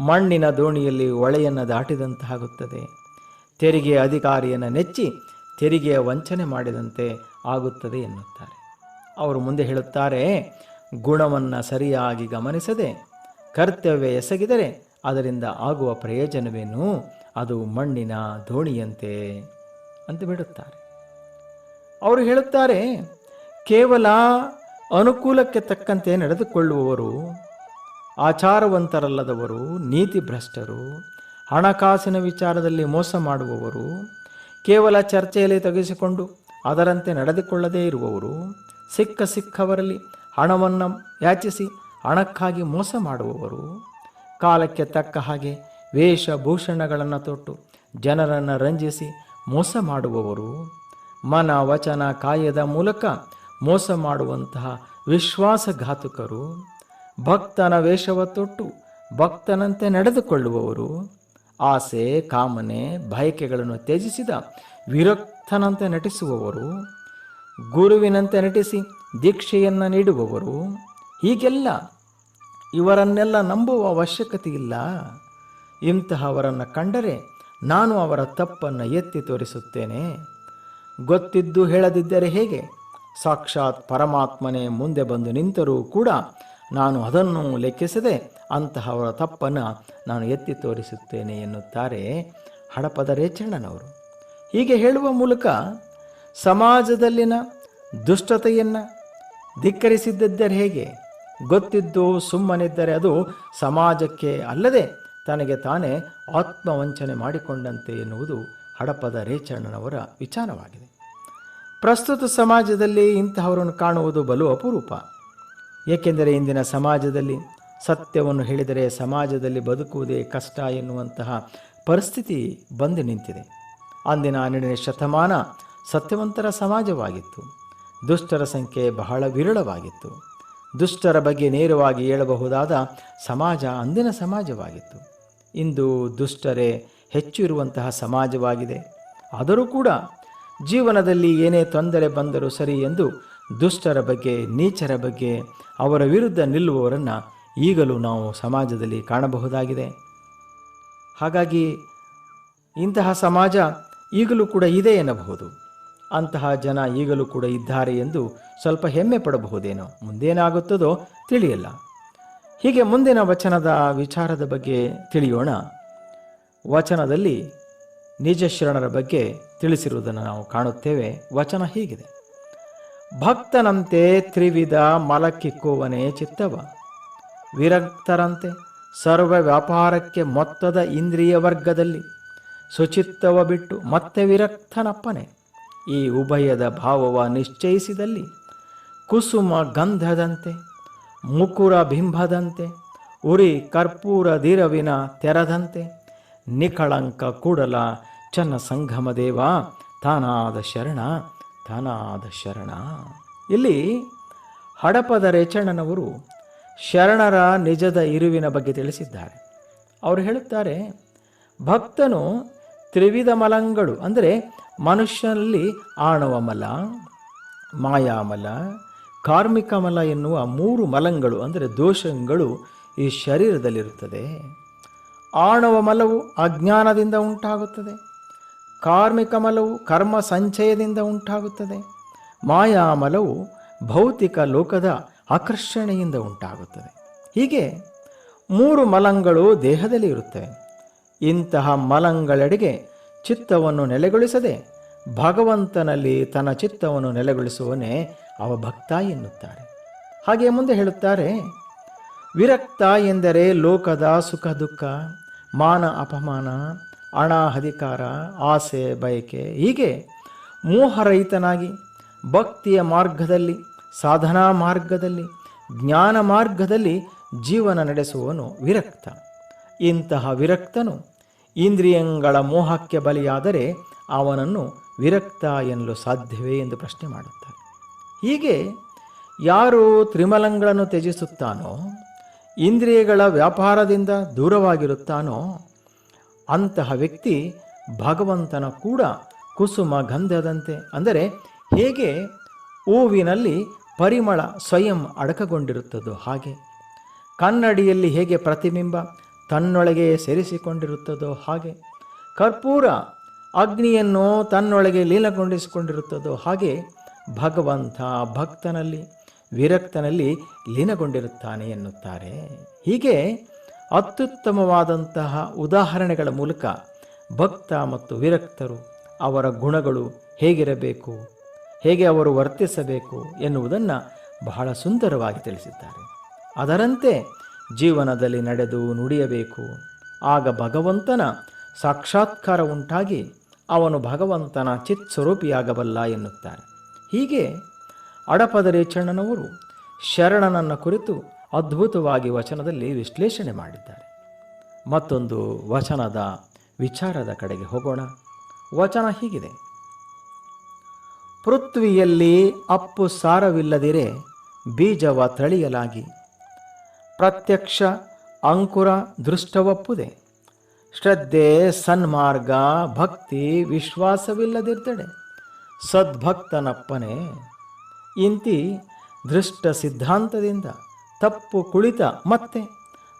S3: ಮಣ್ಣಿನ ದೋಣಿಯಲ್ಲಿ ಒಳೆಯನ್ನು ದಾಟಿದಂತಾಗುತ್ತದೆ. ತೆರಿಗೆ ಅಧಿಕಾರಿಯನ್ನು ನೆಚ್ಚಿ ತೆರಿಗೆಯ ವಂಚನೆ ಮಾಡಿದಂತೆ ಆಗುತ್ತದೆ ಎನ್ನುತ್ತಾರೆ. ಅವರು ಮುಂದೆ ಹೇಳುತ್ತಾರೆ, ಗುಣವನ್ನು ಸರಿಯಾಗಿ ಗಮನಿಸದೆ, ಕರ್ತವ್ಯ ಎಸಗಿದರೆ ಅದರಿಂದ ಆಗುವ ಪ್ರಯೋಜನವೇನು? ಅದು ಮಣ್ಣಿನ ದೋಣಿಯಂತೆ ಅಂತ ಬಿಡುತ್ತಾರೆ. ಅವರು ಹೇಳುತ್ತಾರೆ, ಕೇವಲ ಅನುಕೂಲಕ್ಕೆ ತಕ್ಕಂತೆ ನಡೆದುಕೊಳ್ಳುವವರು, ಆಚಾರವಂತರಲ್ಲದವರು ನೀತಿ ಭ್ರಷ್ಟರು ಹಣಕಾಸಿನ ವಿಚಾರದಲ್ಲಿ ಮೋಸ ಮಾಡುವವರು, ಕೇವಲ ಚರ್ಚೆಯಲ್ಲಿ ತೆಗೆಸಿಕೊಂಡು ಅದರಂತೆ ನಡೆದುಕೊಳ್ಳದೇ ಇರುವವರು ಸಿಕ್ಕ ಸಿಕ್ಕವರಲ್ಲಿ ಹಣವನ್ನು ಯಾಚಿಸಿ ಹಣಕ್ಕಾಗಿ ಮೋಸ ಮಾಡುವವರು. ಕಾಲಕ್ಕೆ ತಕ್ಕ ಹಾಗೆ ವೇಷಭೂಷಣಗಳನ್ನು ತೊಟ್ಟು ಜನರನ್ನು ರಂಜಿಸಿ ಮೋಸ ಮಾಡುವವರು. ಮನ ವಚನ ಕಾಯದ ಮೂಲಕ ಮೋಸ ಮಾಡುವಂತಹ ವಿಶ್ವಾಸಘಾತುಕರು. ಭಕ್ತನ ವೇಷವ ತೊಟ್ಟು ಭಕ್ತನಂತೆ ನಡೆದುಕೊಳ್ಳುವವರು. ಆಸೆ, ಕಾಮನೆ, ಬಯಕೆಗಳನ್ನು ತ್ಯಜಿಸಿದ ವಿರಕ್ತನಂತೆ ನಟಿಸುವವರು, ಗುರುವಿನಂತೆ ನಟಿಸಿ ದೀಕ್ಷೆಯನ್ನು ನೀಡುವವರು, ಹೀಗೆಲ್ಲ ಇವರನ್ನೆಲ್ಲ ನಂಬುವ ಅವಶ್ಯಕತೆ ಇಲ್ಲ. ಇಂತಹವರನ್ನು ಕಂಡರೆ ನಾನು ಅವರ ತಪ್ಪನ್ನು ಎತ್ತಿ ತೋರಿಸುತ್ತೇನೆ. ಗೊತ್ತಿದ್ದು ಹೇಳದಿದ್ದರೆ ಹೇಗೆ? ಸಾಕ್ಷಾತ್ ಪರಮಾತ್ಮನೇ ಮುಂದೆ ಬಂದು ನಿಂತರೂ ಕೂಡ ನಾನು ಅದನ್ನು ಲೆಕ್ಕಿಸದೆ ಅಂತಹವರ ತಪ್ಪನ್ನು ನಾನು ಎತ್ತಿ ತೋರಿಸುತ್ತೇನೆ ಎನ್ನುತ್ತಾರೆ ಹಡಪದ ರೇಚಣ್ಣನವರು. ಹೀಗೆ ಹೇಳುವ ಮೂಲಕ ಸಮಾಜದಲ್ಲಿನ ದುಷ್ಟತೆಯನ್ನು ಧಿಕ್ಕರಿಸಿದ್ದರೆ ಹೇಗೆ? ಗೊತ್ತಿದ್ದು ಸುಮ್ಮನಿದ್ದರೆ ಅದು ಸಮಾಜಕ್ಕೆ ಅಲ್ಲದೆ ತನಗೆ ತಾನೇ ಆತ್ಮವಂಚನೆ ಮಾಡಿಕೊಂಡಂತೆ ಎನ್ನುವುದು ಹಡಪದ ರೇಚಣ್ಣನವರ ವಿಚಾರವಾಗಿದೆ. ಪ್ರಸ್ತುತ ಸಮಾಜದಲ್ಲಿ ಇಂತಹವರನ್ನು ಕಾಣುವುದು ಬಲು ಅಪರೂಪ. ಏಕೆಂದರೆ ಇಂದಿನ ಸಮಾಜದಲ್ಲಿ ಸತ್ಯವನ್ನು ಹೇಳಿದರೆ ಸಮಾಜದಲ್ಲಿ ಬದುಕುವುದೇ ಕಷ್ಟ ಎನ್ನುವಂತಹ ಪರಿಸ್ಥಿತಿ ಬಂದು ನಿಂತಿದೆ. ಅಂದಿನ ಹನ್ನೆರಡನೇ ಶತಮಾನ ಸತ್ಯವಂತರ ಸಮಾಜವಾಗಿತ್ತು. ದುಷ್ಟರ ಸಂಖ್ಯೆ ಬಹಳ ವಿರಳವಾಗಿತ್ತು. ದುಷ್ಟರ ಬಗ್ಗೆ ನೇರವಾಗಿ ಹೇಳಬಹುದಾದ ಸಮಾಜ ಅಂದಿನ ಸಮಾಜವಾಗಿತ್ತು. ಇಂದು ದುಷ್ಟರೇ ಹೆಚ್ಚು ಇರುವಂತಹ ಸಮಾಜವಾಗಿದೆ. ಆದರೂ ಕೂಡ ಜೀವನದಲ್ಲಿ ಏನೇ ತೊಂದರೆ ಬಂದರೂ ಸರಿ ಎಂದು ದುಷ್ಟರ ಬಗ್ಗೆ, ನೀಚರ ಬಗ್ಗೆ, ಅವರ ವಿರುದ್ಧ ನಿಲ್ಲುವವರನ್ನು ಈಗಲೂ ನಾವು ಸಮಾಜದಲ್ಲಿ ಕಾಣಬಹುದಾಗಿದೆ. ಹಾಗಾಗಿ ಇಂತಹ ಸಮಾಜ ಈಗಲೂ ಕೂಡ ಇದೆ ಎನ್ನಬಹುದು. ಅಂತಹ ಜನ ಈಗಲೂ ಕೂಡ ಇದ್ದಾರೆ ಎಂದು ಸ್ವಲ್ಪ ಹೆಮ್ಮೆ ಪಡಬಹುದೇನೋ, ಮುಂದೇನಾಗುತ್ತದೋ ತಿಳಿಯಲ್ಲ. ಹೀಗೆ ಮುಂದಿನ ವಚನದ ವಿಚಾರದ ಬಗ್ಗೆ ತಿಳಿಯೋಣ. ವಚನದಲ್ಲಿ ನಿಜ ಶರಣರ ಬಗ್ಗೆ ತಿಳಿಸಿರುವುದನ್ನು ನಾವು ಕಾಣುತ್ತೇವೆ. ವಚನ ಹೀಗಿದೆ. ಭಕ್ತನಂತೆ ತ್ರಿವಿಧ ಮಲಕ್ಕಿಕ್ಕುವನೇ ಚಿತ್ತವ. ವಿರಕ್ತರಂತೆ ಸರ್ವ ವ್ಯಾಪಾರಕ್ಕೆ ಮೊತ್ತದ ಇಂದ್ರಿಯ ವರ್ಗದಲ್ಲಿ. ಸುಚಿತ್ತವ ಬಿಟ್ಟು ಮತ್ತೆ ವಿರಕ್ತನಪ್ಪನೆ. ಈ ಉಭಯದ ಭಾವವ ನಿಶ್ಚಯಿಸಿದಲ್ಲಿ ಕುಸುಮ ಗಂಧದಂತೆ, ಮುಕುರ ಬಿಂಬದಂತೆ, ಉರಿ ಕರ್ಪೂರ ದಿರವಿನ ತೆರದಂತೆ, ನಿಖಳಂಕ ಕೂಡಲ ಚನ್ನ ಸಂಗಮ ದೇವ, ತಾನಾದ ಶರಣ ತಾನಾದ ಶರಣ. ಇಲ್ಲಿ ಹಡಪದ ರೇಚಣ್ಣನವರು ಶರಣರ ನಿಜದ ಇರುವಿನ ಬಗ್ಗೆ ತಿಳಿಸಿದ್ದಾರೆ. ಅವರು ಹೇಳುತ್ತಾರೆ, ಭಕ್ತನು ತ್ರಿವಿಧ ಮಲಂಗಳು ಅಂದರೆ ಮನುಷ್ಯನಲ್ಲಿ ಆಣವ ಮಲ ಮಾಯಾಮಲ ಕಾರ್ಮಿಕ ಮಲ ಎನ್ನುವ ಮೂರು ಮಲಂಗಳು ಅಂದರೆ ದೋಷಗಳು ಈ ಶರೀರದಲ್ಲಿರುತ್ತದೆ. ಆಣವ ಮಲವು ಅಜ್ಞಾನದಿಂದ ಉಂಟಾಗುತ್ತದೆ. ಕಾರ್ಮಿಕ ಮಲವು ಕರ್ಮ ಸಂಚಯದಿಂದ ಉಂಟಾಗುತ್ತದೆ. ಮಾಯಾಮಲವು ಭೌತಿಕ ಲೋಕದ ಆಕರ್ಷಣೆಯಿಂದ ಉಂಟಾಗುತ್ತದೆ. ಹೀಗೆ ಮೂರು ಮಲಂಗಳು ದೇಹದಲ್ಲಿ ಇರುತ್ತವೆ. ಇಂತಹ ಮಲಂಗಳೆಡೆಗೆ ಚಿತ್ತವನ್ನು ನೆಲೆಗೊಳಿಸದೆ ಭಗವಂತನಲ್ಲಿ ತನ್ನ ಚಿತ್ತವನ್ನು ನೆಲೆಗೊಳಿಸುವನೇ ಅವ ಭಕ್ತ ಎನ್ನುತ್ತಾರೆ. ಹಾಗೆ ಮುಂದೆ ಹೇಳುತ್ತಾರೆ, ವಿರಕ್ತ ಎಂದರೆ ಲೋಕದ ಸುಖ ದುಃಖ, ಮಾನ ಅಪಮಾನ ಹಣ ಅಧಿಕಾರ ಆಸೆ, ಬಯಕೆ, ಹೀಗೆ ಮೋಹರಹಿತನಾಗಿ ಭಕ್ತಿಯ ಮಾರ್ಗದಲ್ಲಿ, ಸಾಧನಾ ಮಾರ್ಗದಲ್ಲಿ, ಜ್ಞಾನ ಮಾರ್ಗದಲ್ಲಿ ಜೀವನ ನಡೆಸುವನು ವಿರಕ್ತ. ಇಂತಹ ವಿರಕ್ತನು. ಇಂದ್ರಿಯಗಳ ಮೋಹಕ್ಕೆ ಬಲಿಯಾದರೆ ಅವನನ್ನು ವಿರಕ್ತ ಎನ್ನಲು ಸಾಧ್ಯವೇ ಎಂದು ಪ್ರಶ್ನೆ ಮಾಡುತ್ತಾರೆ. ಹೀಗೆ ಯಾರು ತ್ರಿಮಲಂಗಳನ್ನು ತ್ಯಜಿಸುತ್ತಾನೋ, ಇಂದ್ರಿಯಗಳ ವ್ಯಾಪಾರದಿಂದ ದೂರವಾಗಿರುತ್ತಾನೋ, ಅಂತಹ ವ್ಯಕ್ತಿ ಭಗವಂತನ ಕೂಡ ಕುಸುಮ ಗಂಧದಂತೆ, ಅಂದರೆ ಹೇಗೆ ಹೂವಿನಲ್ಲಿ ಪರಿಮಳ ಸ್ವಯಂ ಅಡಕಗೊಂಡಿರುತ್ತದೋ ಹಾಗೆ, ಕನ್ನಡಿಯಲ್ಲಿ ಹೇಗೆ ಪ್ರತಿಬಿಂಬ ತನ್ನೊಳಗೆ ಸೇರಿಸಿಕೊಂಡಿರುತ್ತದೋ ಹಾಗೆ, ಕರ್ಪೂರ ಅಗ್ನಿಯನ್ನು ತನ್ನೊಳಗೆ ಲೀನಗೊಂಡಿಸಿಕೊಂಡಿರುತ್ತದೋ ಹಾಗೆ, ಭಗವಂತ ಭಕ್ತನಲ್ಲಿ, ವಿರಕ್ತನಲ್ಲಿ ಲೀನಗೊಂಡಿರುತ್ತಾನೆ ಎನ್ನುತ್ತಾರೆ. ಹೀಗೆ ಅತ್ಯುತ್ತಮವಾದಂತಹ ಉದಾಹರಣೆಗಳ ಮೂಲಕ ಭಕ್ತ ಮತ್ತು ವಿರಕ್ತರು ಅವರ ಗುಣಗಳು ಹೇಗಿರಬೇಕು, ಹೇಗೆ ಅವರು ವರ್ತಿಸಬೇಕು ಎನ್ನುವುದನ್ನು ಬಹಳ ಸುಂದರವಾಗಿ ತಿಳಿಸಿದ್ದಾರೆ. ಅದರಂತೆ ಜೀವನದಲ್ಲಿ ನಡೆದು ನುಡಿಯಬೇಕು. ಆಗ ಭಗವಂತನ ಸಾಕ್ಷಾತ್ಕಾರ ಉಂಟಾಗಿ ಅವನು ಭಗವಂತನ ಚಿತ್ ಸ್ವರೂಪಿಯಾಗಬಲ್ಲ ಎನ್ನುತ್ತಾರೆ ಹೀಗೆ ಅಡಪದರೇಚಣ್ಣನವರು ಶರಣನನ್ನು ಕುರಿತು ಅದ್ಭುತವಾಗಿ ವಚನದಲ್ಲಿ ವಿಶ್ಲೇಷಣೆ ಮಾಡಿದ್ದಾರೆ. ಮತ್ತೊಂದು ವಚನದ ವಿಚಾರದ ಕಡೆಗೆ ಹೋಗೋಣ. ವಚನ ಹೀಗಿದೆ. ಪೃಥ್ವಿಯಲ್ಲಿ ಅಪ್ಪು ಸಾರವಿಲ್ಲದಿರೆ ಬೀಜವ ತಳಿಯಲಾಗಿ ಪ್ರತ್ಯಕ್ಷ ಅಂಕುರ ದೃಷ್ಟವಪ್ಪುದೆ. ಶ್ರದ್ಧೆ ಸನ್ಮಾರ್ಗ ಭಕ್ತಿ ವಿಶ್ವಾಸವಿಲ್ಲದಿರ್ತಡೆ ಸದ್ಭಕ್ತನಪ್ಪನೆ. ಇಂತಿ ದೃಷ್ಟ ಸಿದ್ಧಾಂತದಿಂದ ತಪ್ಪು ಕುಳಿತ ಮತ್ತೆ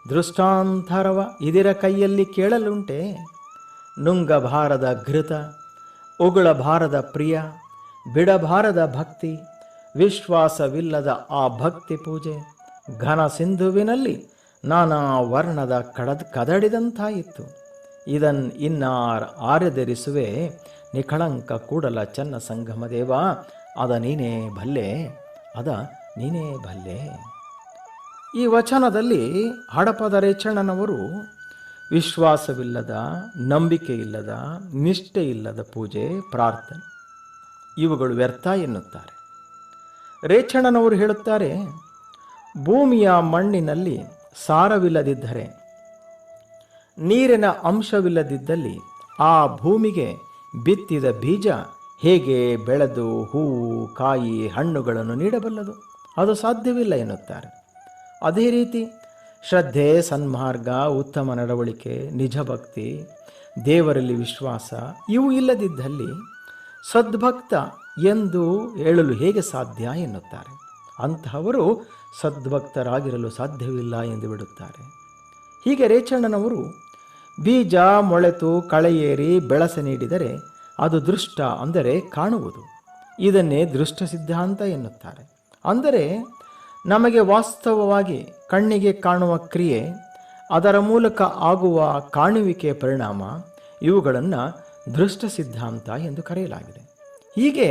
S3: ದೃಷ್ಟಾಂತರವ ಇದಿರ ಕೈಯಲ್ಲಿ ಕೇಳಲುಂಟೆ. ನುಂಗಬಾರದ ಘೃತ ಉಗುಳಬಾರದ ಪ್ರಿಯ ಬಿಡಬಾರದ ಭಕ್ತಿ, ವಿಶ್ವಾಸವಿಲ್ಲದ ಆ ಭಕ್ತಿ ಪೂಜೆ. ಘನ ಸಿಂಧುವಿನಲ್ಲಿ ನಾನಾ ವರ್ಣದ ಕಡದ್ ಕದಡಿದಂತಾಯಿತು. ಇದನ್ ಇನ್ನಾರ್ ಆರೆದರಿಸುವೆ, ನಿಖಳಂಕ ಕೂಡಲ ಚನ್ನ ಸಂಗಮ ದೇವ, ಅದ ನೀನೇ ಭಲ್ಲೆ, ಅದ ನೀನೇ ಭಲ್ಲೆ. ಈ ವಚನದಲ್ಲಿ ಹಡಪದ ರೇಚಣ್ಣನವರು ವಿಶ್ವಾಸವಿಲ್ಲದ ನಂಬಿಕೆ ಇಲ್ಲದ ನಿಷ್ಠೆ ಇಲ್ಲದ ಪೂಜೆ, ಪ್ರಾರ್ಥನೆ. ಇವುಗಳು ವ್ಯರ್ಥ ಎನ್ನುತ್ತಾರೆ. ರೇಚಣ್ಣನವರು ಹೇಳುತ್ತಾರೆ ಭೂಮಿಯ ಮಣ್ಣಿನಲ್ಲಿ ಸಾರವಿಲ್ಲದಿದ್ದರೆ, ನೀರಿನ ಅಂಶವಿಲ್ಲದಿದ್ದಲ್ಲಿ ಆ ಭೂಮಿಗೆ ಬಿತ್ತಿದ ಬೀಜ ಹೇಗೆ ಬೆಳೆದು ಹೂವು ಕಾಯಿ, ಹಣ್ಣುಗಳನ್ನು ನೀಡಬಲ್ಲದು? ಅದು ಸಾಧ್ಯವಿಲ್ಲ ಎನ್ನುತ್ತಾರೆ. ಅದೇ ರೀತಿ ಶ್ರದ್ಧೆ, ಸನ್ಮಾರ್ಗ, ಉತ್ತಮ ನಡವಳಿಕೆ ನಿಜ ಭಕ್ತಿ ದೇವರಲ್ಲಿ ವಿಶ್ವಾಸ, ಇವು ಇಲ್ಲದಿದ್ದಲ್ಲಿ ಸದ್ಭಕ್ತ ಎಂದು ಹೇಳಲು ಹೇಗೆ ಸಾಧ್ಯ ಎನ್ನುತ್ತಾರೆ. ಅಂತಹವರು ಸದ್ಭಕ್ತರಾಗಿರಲು ಸಾಧ್ಯವಿಲ್ಲ ಎಂದು ಬಿಡುತ್ತಾರೆ. ಹೀಗೆ ರೇಚಣ್ಣನವರು ಬೀಜ, ಮೊಳೆತು, ಕಳೆಯೇರಿ, ಬೆಳಸ ನೀಡಿದರೆ ಅದು ದೃಷ್ಟ ಅಂದರೆ ಕಾಣುವುದು. ಇದನ್ನೇ ದೃಷ್ಟ ಸಿದ್ಧಾಂತ ಎನ್ನುತ್ತಾರೆ. ಅಂದರೆ ನಮಗೆ ವಾಸ್ತವವಾಗಿ ಕಣ್ಣಿಗೆ ಕಾಣುವ ಕ್ರಿಯೆ, ಅದರ ಮೂಲಕ ಆಗುವ ಕಾಣುವಿಕೆಯ ಪರಿಣಾಮ ಇವುಗಳನ್ನು ದೃಷ್ಟ ಸಿದ್ಧಾಂತ ಎಂದು ಕರೆಯಲಾಗಿದೆ. ಹೀಗೆ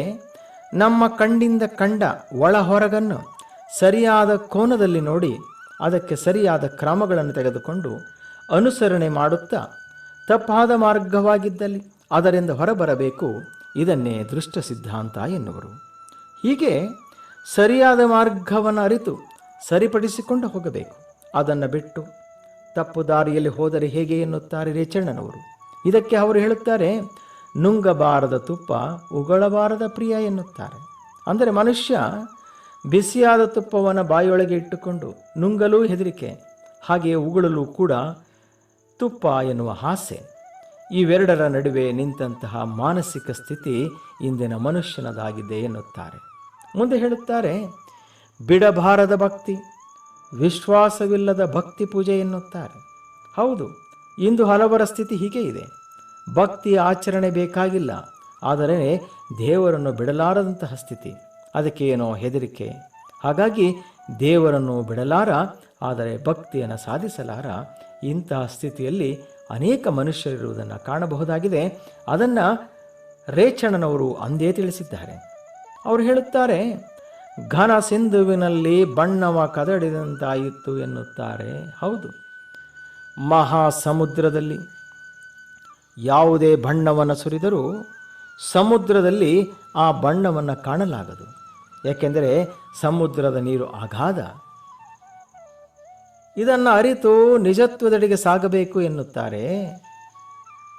S3: ನಮ್ಮ ಕಣ್ಣಿಂದ ಕಂಡ ಒಳ ಹೊರಗನ್ನು ಸರಿಯಾದ ಕೋನದಲ್ಲಿ ನೋಡಿ ಅದಕ್ಕೆ ಸರಿಯಾದ ಕ್ರಮಗಳನ್ನು ತೆಗೆದುಕೊಂಡು ಅನುಸರಣೆ ಮಾಡುತ್ತಾ ತಪ್ಪಾದ ಮಾರ್ಗವಾಗಿದ್ದಲ್ಲಿ ಅದರಿಂದ ಹೊರಬರಬೇಕು ಇದನ್ನೇ ದೃಷ್ಟ ಸಿದ್ಧಾಂತ ಎನ್ನುವರು. ಹೀಗೆ ಸರಿಯಾದ ಮಾರ್ಗವನ್ನು ಅರಿತು ಸರಿಪಡಿಸಿಕೊಂಡು ಹೋಗಬೇಕು. ಅದನ್ನು ಬಿಟ್ಟು ತಪ್ಪು ದಾರಿಯಲ್ಲಿ ಹೋದರೆ ಹೇಗೆ ಎನ್ನುತ್ತಾರೆ ರೇಚಣ್ಣನವರು. ಇದಕ್ಕೆ ಅವರು ಹೇಳುತ್ತಾರೆ ನುಂಗಬಾರದ ತುಪ್ಪ ಉಗಳಬಾರದ ಪ್ರಿಯ ಎನ್ನುತ್ತಾರೆ. ಅಂದರೆ ಮನುಷ್ಯ ಬಿಸಿಯಾದ ತುಪ್ಪವನ್ನು ಬಾಯೊಳಗೆ ಇಟ್ಟುಕೊಂಡು ನುಂಗಲೂ ಹೆದರಿಕೆ, ಹಾಗೆಯೇ ಉಗುಳಲು ಕೂಡ ತುಪ್ಪ ಎನ್ನುವ ಆಸೆ ಇವೆರಡರ ನಡುವೆ ನಿಂತಹ ಮಾನಸಿಕ ಸ್ಥಿತಿ ಇಂದಿನ ಮನುಷ್ಯನದಾಗಿದೆ ಎನ್ನುತ್ತಾರೆ. ಮುಂದೆ ಹೇಳುತ್ತಾರೆ, ಬಿಡಬಾರದ ಭಕ್ತಿ, ವಿಶ್ವಾಸವಿಲ್ಲದ ಭಕ್ತಿ ಪೂಜೆ ಎನ್ನುತ್ತಾರೆ. ಹೌದು, ಇಂದು ಹಲವರ ಸ್ಥಿತಿ ಹೀಗೆ ಇದೆ. ಭಕ್ತಿ ಆಚರಣೆ ಬೇಕಾಗಿಲ್ಲ. ಆದರೆ ದೇವರನ್ನು ಬಿಡಲಾರದಂತಹ ಸ್ಥಿತಿ. ಅದಕ್ಕೆ ಏನೋ ಹೆದರಿಕೆ. ಹಾಗಾಗಿ ದೇವರನ್ನು ಬಿಡಲಾರ, ಆದರೆ ಭಕ್ತಿಯನ್ನು ಸಾಧಿಸಲಾರ ಇಂತಹ ಸ್ಥಿತಿಯಲ್ಲಿ ಅನೇಕ ಮನುಷ್ಯರಿರುವುದನ್ನು ಕಾಣಬಹುದಾಗಿದೆ. ಅದನ್ನು ರೇಚಣನವರು ಅಂದೇ ತಿಳಿಸಿದ್ದಾರೆ. ಅವರು ಹೇಳುತ್ತಾರೆ, ಘನ ಸಿಂಧುವಿನಲ್ಲಿ ಬಣ್ಣವ ಕದಡಿದಂತಾಯಿತು ಎನ್ನುತ್ತಾರೆ. ಹೌದು. ಮಹಾ ಸಮುದ್ರದಲ್ಲಿ ಯಾವುದೇ ಬಣ್ಣವನ್ನು ಸುರಿದರೂ ಸಮುದ್ರದಲ್ಲಿ ಆ ಬಣ್ಣವನ್ನು ಕಾಣಲಾಗದು. ಏಕೆಂದರೆ ಸಮುದ್ರದ ನೀರು ಅಗಾಧ. ಇದನ್ನು ಅರಿತು ನಿಜತ್ವದೆಡೆಗೆ ಸಾಗಬೇಕು ಎನ್ನುತ್ತಾರೆ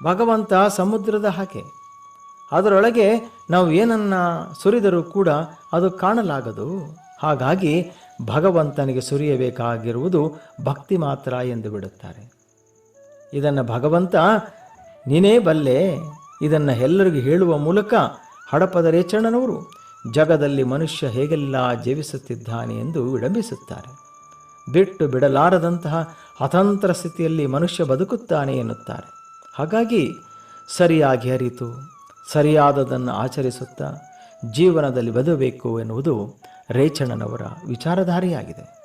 S3: ಭಗವಂತ ಸಮುದ್ರದ ಹಾಗೆ. ಅದರೊಳಗೆ ನಾವು ಏನನ್ನ ಸುರಿದರೂ ಕೂಡ ಅದು ಕಾಣಲಾಗದು. ಹಾಗಾಗಿ ಭಗವಂತನಿಗೆ ಸುರಿಯಬೇಕಾಗಿರುವುದು ಭಕ್ತಿ ಮಾತ್ರ ಎಂದು ಬಿಡುತ್ತಾರೆ. ಇದನ್ನು ಭಗವಂತ ನೀನೇ ಬಲ್ಲೆ, ಇದನ್ನು ಎಲ್ಲರಿಗೂ ಹೇಳುವ ಮೂಲಕ ಹಡಪದ ರೇಚಣ್ಣನವರು ಜಗದಲ್ಲಿ ಮನುಷ್ಯ ಹೇಗೆಲ್ಲ ಜೀವಿಸುತ್ತಿದ್ದಾನೆ ಎಂದು ವಿಡಂಬಿಸುತ್ತಾರೆ ಬಿಟ್ಟು ಬಿಡಲಾರದಂತಹ ಅತಂತ್ರ ಸ್ಥಿತಿಯಲ್ಲಿ ಮನುಷ್ಯ ಬದುಕುತ್ತಾನೆ ಎನ್ನುತ್ತಾರೆ. ಹಾಗಾಗಿ ಸರಿಯಾಗಿ ಅರಿತು, ಸರಿಯಾದದನ್ನು ಆಚರಿಸುತ್ತಾ ಜೀವನದಲ್ಲಿ ಬದುಕಬೇಕು ಎನ್ನುವುದು ರೇಚಣ್ಣನವರ ವಿಚಾರಧಾರೆಯಾಗಿದೆ.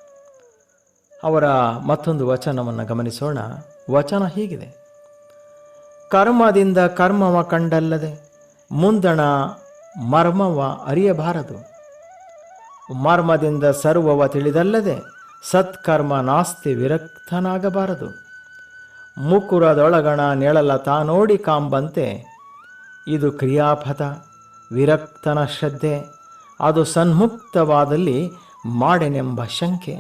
S3: ಅವರ ಮತ್ತೊಂದು ವಚನವನ್ನು ಗಮನಿಸೋಣ. ವಚನ ಹೀಗಿದೆ. ಕರ್ಮದಿಂದ ಕರ್ಮವ ಕಂಡಲ್ಲದೆ ಮುಂದಣ ಮರ್ಮವ ಅರಿಯಬಾರದು. ಮರ್ಮದಿಂದ ಸರ್ವವ ತಿಳಿದಲ್ಲದೆ ಸತ್ಕರ್ಮ ನಾಸ್ತಿ ವಿರಕ್ತನಾಗಬಾರದು. ಮುಕುರದೊಳಗಣ ನೆಳಲ ತಾನೋಡಿ ಕಾಂಬಂತೆ, ಇದು ಕ್ರಿಯಾಪಥ ವಿರಕ್ತನ ಶ್ರದ್ಧೆ, ಅದು ಸನ್ಮುಕ್ತವಾದಲ್ಲಿ ಮಾಡೆನೆಂಬ ಶಂಕೆ,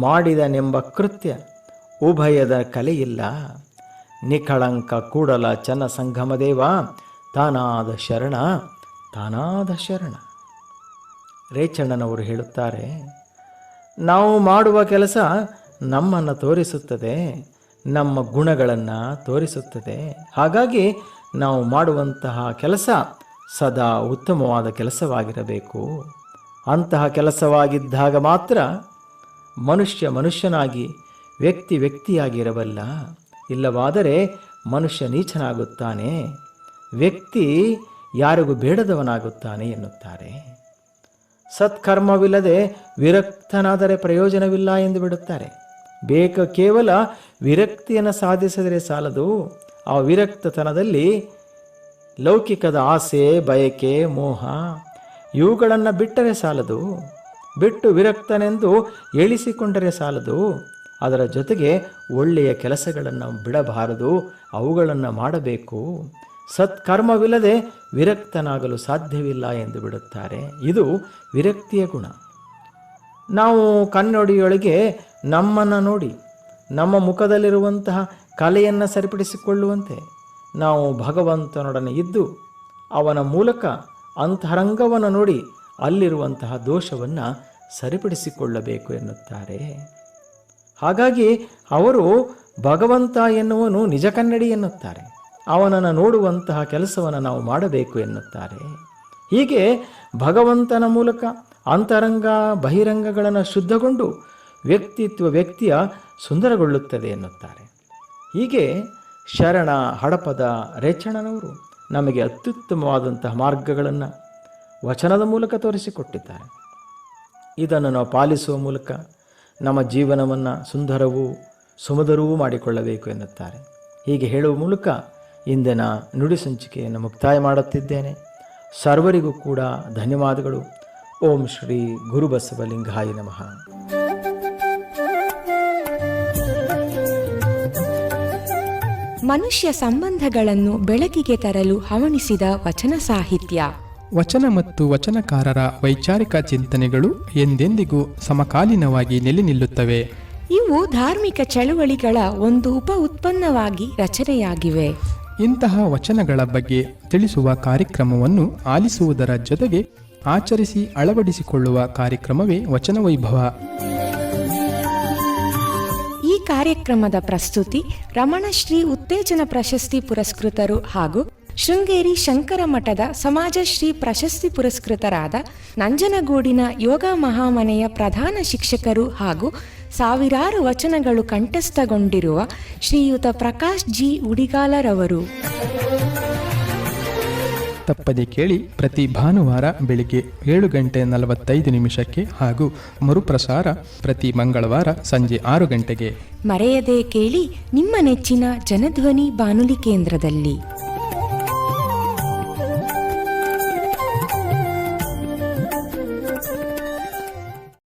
S3: ಮಾಡಿದನೆಂಬ ಕೃತ್ಯ, ಉಭಯದ ಕಲೆಯಿಲ್ಲ. ನಿಖಳಂಕ ಕೂಡಲ ಚನ್ನ ಸಂಗಮದೇವ ತಾನಾದ ಶರಣ ತಾನಾದ ಶರಣ. ರೇಚಣ್ಣನವರು ಹೇಳುತ್ತಾರೆ, ನಾವು ಮಾಡುವ ಕೆಲಸ ನಮ್ಮನ್ನು ತೋರಿಸುತ್ತದೆ, ನಮ್ಮ ಗುಣಗಳನ್ನು ತೋರಿಸುತ್ತದೆ. ಹಾಗಾಗಿ ನಾವು ಮಾಡುವಂತಹ ಕೆಲಸ ಸದಾ ಉತ್ತಮವಾದ ಕೆಲಸವಾಗಿರಬೇಕು. ಅಂತಹ ಕೆಲಸವಾಗಿದ್ದಾಗ ಮಾತ್ರ ಮನುಷ್ಯ ಮನುಷ್ಯನಾಗಿ ವ್ಯಕ್ತಿ ವ್ಯಕ್ತಿಯಾಗಿರಬಲ್ಲ. ಇಲ್ಲವಾದರೆ ಮನುಷ್ಯ ನೀಚನಾಗುತ್ತಾನೆ. ವ್ಯಕ್ತಿ ಯಾರಿಗೂ ಬೇಡದವನಾಗುತ್ತಾನೆ ಎನ್ನುತ್ತಾರೆ. ಸತ್ಕರ್ಮವಿಲ್ಲದೆ ವಿರಕ್ತನಾದರೆ ಪ್ರಯೋಜನವಿಲ್ಲ ಎಂದು ಬಿಡುತ್ತಾರೆ. ಬೇಕ ಕೇವಲ ವಿರಕ್ತಿಯನ್ನು ಸಾಧಿಸಿದರೆ ಸಾಲದು. ಆ ವಿರಕ್ತತನದಲ್ಲಿ ಲೌಕಿಕದ ಆಸೆ, ಬಯಕೆ, ಮೋಹ ಇವುಗಳನ್ನು ಬಿಟ್ಟರೆ ಸಾಲದು. ಬಿಟ್ಟು ವಿರಕ್ತನೆಂದು ಎಳಿಸಿಕೊಂಡರೆ ಸಾಲದು. ಅದರ ಜೊತೆಗೆ ಒಳ್ಳೆಯ ಕೆಲಸಗಳನ್ನು ಬಿಡಬಾರದು, ಅವುಗಳನ್ನು ಮಾಡಬೇಕು. ಸತ್ಕರ್ಮವಿಲ್ಲದೆ ವಿರಕ್ತನಾಗಲು ಸಾಧ್ಯವಿಲ್ಲ ಎಂದು ಬಿಡುತ್ತಾರೆ. ಇದು ವಿರಕ್ತಿಯ ಗುಣ. ನಾವು ಕನ್ನಡಿಯೊಳಗೆ ನಮ್ಮನ್ನು ನೋಡಿ, ನಮ್ಮ ಮುಖದಲ್ಲಿರುವಂತಹ ಕಲೆಯನ್ನು ಸರಿಪಡಿಸಿಕೊಳ್ಳುವಂತೆ, ನಾವು ಭಗವಂತನೊಡನೆ ಇದ್ದು, ಅವನ ಮೂಲಕ ಅಂತರಂಗವನ್ನು ನೋಡಿ, ಅಲ್ಲಿರುವಂತಹ ದೋಷವನ್ನು ಸರಿಪಡಿಸಿಕೊಳ್ಳಬೇಕು ಎನ್ನುತ್ತಾರೆ. ಹಾಗಾಗಿ ಅವರು ಭಗವಂತ ಎನ್ನುವನು ನಿಜ ಕನ್ನಡಿ ಎನ್ನುತ್ತಾರೆ. ಅವನನ್ನು ನೋಡುವಂತಹ ಕೆಲಸವನ್ನು ನಾವು ಮಾಡಬೇಕು ಎನ್ನುತ್ತಾರೆ. ಹೀಗೆ ಭಗವಂತನ ಮೂಲಕ ಅಂತರಂಗ, ಬಹಿರಂಗಗಳನ್ನು ಶುದ್ಧಗೊಂಡು ವ್ಯಕ್ತಿತ್ವ ವ್ಯಕ್ತಿಯ ಸುಂದರಗೊಳ್ಳುತ್ತದೆ ಎನ್ನುತ್ತಾರೆ. ಹೀಗೆ ಶರಣ, ಹಡಪದ, ರೇಚಣನವರು ನಮಗೆ ಅತ್ಯುತ್ತಮವಾದಂತಹ ಮಾರ್ಗಗಳನ್ನು ವಚನದ ಮೂಲಕ ತೋರಿಸಿಕೊಟ್ಟಿದ್ದಾರೆ. ಇದನ್ನು ನಾವು ಪಾಲಿಸುವ ಮೂಲಕ ನಮ್ಮ ಜೀವನವನ್ನು ಸುಂದರವೂ ಸುಮಧುರವೂ ಮಾಡಿಕೊಳ್ಳಬೇಕು ಎನ್ನುತ್ತಾರೆ. ಹೀಗೆ ಹೇಳುವ ಮೂಲಕ ಇಂದಿನ ನುಡಿ ಸಂಚಿಕೆಯನ್ನು ಮುಕ್ತಾಯ ಮಾಡುತ್ತಿದ್ದೇನೆ. ಸರ್ವರಿಗೂ ಕೂಡ ಧನ್ಯವಾದಗಳು. ಓಂ ಶ್ರೀ ಗುರುಬಸವಲಿಂಗಾಯ ನಮಃ.
S2: ಮನುಷ್ಯ ಸಂಬಂಧಗಳನ್ನು ಬೆಳಕಿಗೆ ತರಲು ಹವಣಿಸಿದ ವಚನ ಸಾಹಿತ್ಯ.
S1: ವಚನ ಮತ್ತು ವಚನಕಾರರ ವೈಚಾರಿಕ ಚಿಂತನೆಗಳು ಎಂದೆಂದಿಗೂ ಸಮಕಾಲೀನವಾಗಿ ನೆಲೆ ನಿಲ್ಲುತ್ತವೆ.
S2: ಇವು ಧಾರ್ಮಿಕ ಚಳುವಳಿಗಳ ಒಂದು ಉಪ ಉತ್ಪನ್ನವಾಗಿ ರಚನೆಯಾಗಿವೆ.
S1: ಇಂತಹ ವಚನಗಳ ಬಗ್ಗೆ ತಿಳಿಸುವ ಕಾರ್ಯಕ್ರಮವನ್ನು ಆಲಿಸುವುದರ ಜೊತೆಗೆ ಆಚರಿಸಿ ಅಳವಡಿಸಿಕೊಳ್ಳುವ ಕಾರ್ಯಕ್ರಮವೇ ವಚನ ವೈಭವ.
S2: ಈ ಕಾರ್ಯಕ್ರಮದ ಪ್ರಸ್ತುತಿ ರಮಣಶ್ರೀ ಉತ್ತೇಜನ ಪ್ರಶಸ್ತಿ ಪುರಸ್ಕೃತರು ಹಾಗೂ ಶೃಂಗೇರಿ ಶಂಕರ ಮಠದ ಸಮಾಜಶ್ರೀ ಪ್ರಶಸ್ತಿ ಪುರಸ್ಕೃತರಾದ ನಂಜನಗೂಡಿನ ಯೋಗ ಮಹಾಮನೆಯ ಪ್ರಧಾನ ಶಿಕ್ಷಕರು ಹಾಗೂ ಸಾವಿರಾರು ವಚನಗಳು ಕಂಠಸ್ಥಗೊಂಡಿರುವ ಶ್ರೀಯುತ ಪ್ರಕಾಶ್ ಜಿ ಉಡಿಗಾಲರವರು.
S1: ತಪ್ಪದೆ ಕೇಳಿ ಪ್ರತಿ ಭಾನುವಾರ ಬೆಳಿಗ್ಗೆ ಏಳು ಗಂಟೆ ನಲವತ್ತೈದು ನಿಮಿಷಕ್ಕೆ ಹಾಗೂ ಮರುಪ್ರಸಾರ ಪ್ರತಿ ಮಂಗಳವಾರ ಸಂಜೆ ಆರು ಗಂಟೆಗೆ.
S2: ಮರೆಯದೆ ಕೇಳಿ ನಿಮ್ಮ ನೆಚ್ಚಿನ ಜನಧ್ವನಿ ಬಾನುಲಿ ಕೇಂದ್ರದಲ್ಲಿ.